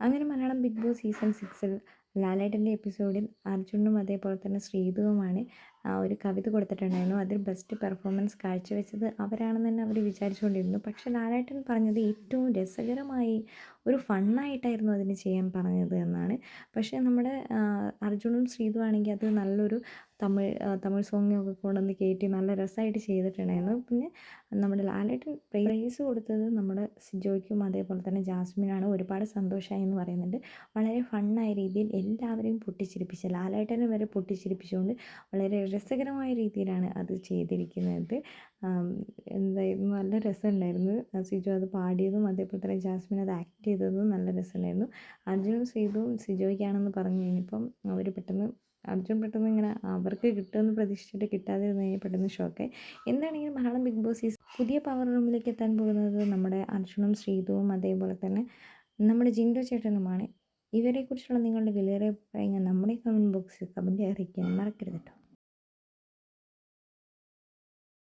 അങ്ങനെ Malayalam big boss season സിക്സിൽ ലാലേട്ടന്റെ എപ്പിസോഡിൽ അർജുനും അതേപോലെ തന്നെ ശ്രീതുവുമാണ് ആ ഒരു കവിത കൊടുത്തിട്ടുണ്ടായിരുന്നു. അതിൽ ബെസ്റ്റ് പെർഫോമൻസ് കാഴ്ചവെച്ചത് അവരാണെന്ന് തന്നെ അവർ വിചാരിച്ചുകൊണ്ടിരുന്നു. പക്ഷേ ലാലേട്ടൻ പറഞ്ഞത് ഏറ്റവും രസകരമായി ഒരു ഫണ്ണായിട്ടായിരുന്നു അതിന് ചെയ്യാൻ പറഞ്ഞത് എന്നാണ്. പക്ഷേ നമ്മുടെ അർജുനും ശ്രീതു ആണെങ്കിൽ അത് നല്ലൊരു തമിഴ് തമിഴ് സോങ്ങൊക്കെ കൊണ്ടുവന്ന് കയറ്റി നല്ല രസമായിട്ട് ചെയ്തിട്ടുണ്ടായിരുന്നു. പിന്നെ നമ്മുടെ ലാലേട്ടൻ പ്രൈസ് കൊടുത്തത് നമ്മുടെ സിജോയ്ക്കും അതേപോലെ തന്നെ ജാസ്മിനാണ്. ഒരുപാട് സന്തോഷമായി എന്ന് പറയുന്നുണ്ട്. വളരെ ഫണ്ണായ രീതിയിൽ എല്ലാവരെയും പൊട്ടിച്ചിരിപ്പിച്ച ലാലേട്ടനെ വരെ പൊട്ടിച്ചിരിപ്പിച്ചുകൊണ്ട് വളരെ രസകരമായ രീതിയിലാണ് അത് ചെയ്തിരിക്കുന്നത്. എന്തായിരുന്നു? നല്ല രസമുണ്ടായിരുന്നു. സിജു അത് പാടിയതും അതേപോലെ തന്നെ ജാസ്മിൻ അത് ആക്ട് ചെയ്തതും നല്ല രസമുണ്ടായിരുന്നു. അർജുനും ശ്രീതുവും സിജോയ്ക്കാണെന്ന് പറഞ്ഞു കഴിഞ്ഞപ്പം അവർ പെട്ടെന്ന് അർജുൻ പെട്ടെന്ന് ഇങ്ങനെ അവർക്ക് കിട്ടുമെന്ന് പ്രതീക്ഷിച്ചിട്ട് കിട്ടാതിരുന്ന് കഴിഞ്ഞാൽ പെട്ടെന്ന് ഷോക്കായി എന്താണെങ്കിലും മലയാളം ബിഗ് ബോസ് ഈ പുതിയ പവർ റൂമിലേക്ക് എത്താൻ പോകുന്നത് നമ്മുടെ അർജുനും ശ്രീതുവും അതേപോലെ തന്നെ നമ്മുടെ ജിൻഡോ ചേട്ടനുമാണ്. ഇവരെക്കുറിച്ചുള്ള നിങ്ങളുടെ വിലയേറെ അഭിപ്രായങ്ങൾ നമ്മുടെ കമന്റ് ബോക്സിൽ കമന്റ് അറിയിക്കാൻ മറക്കരുത് കേട്ടോ.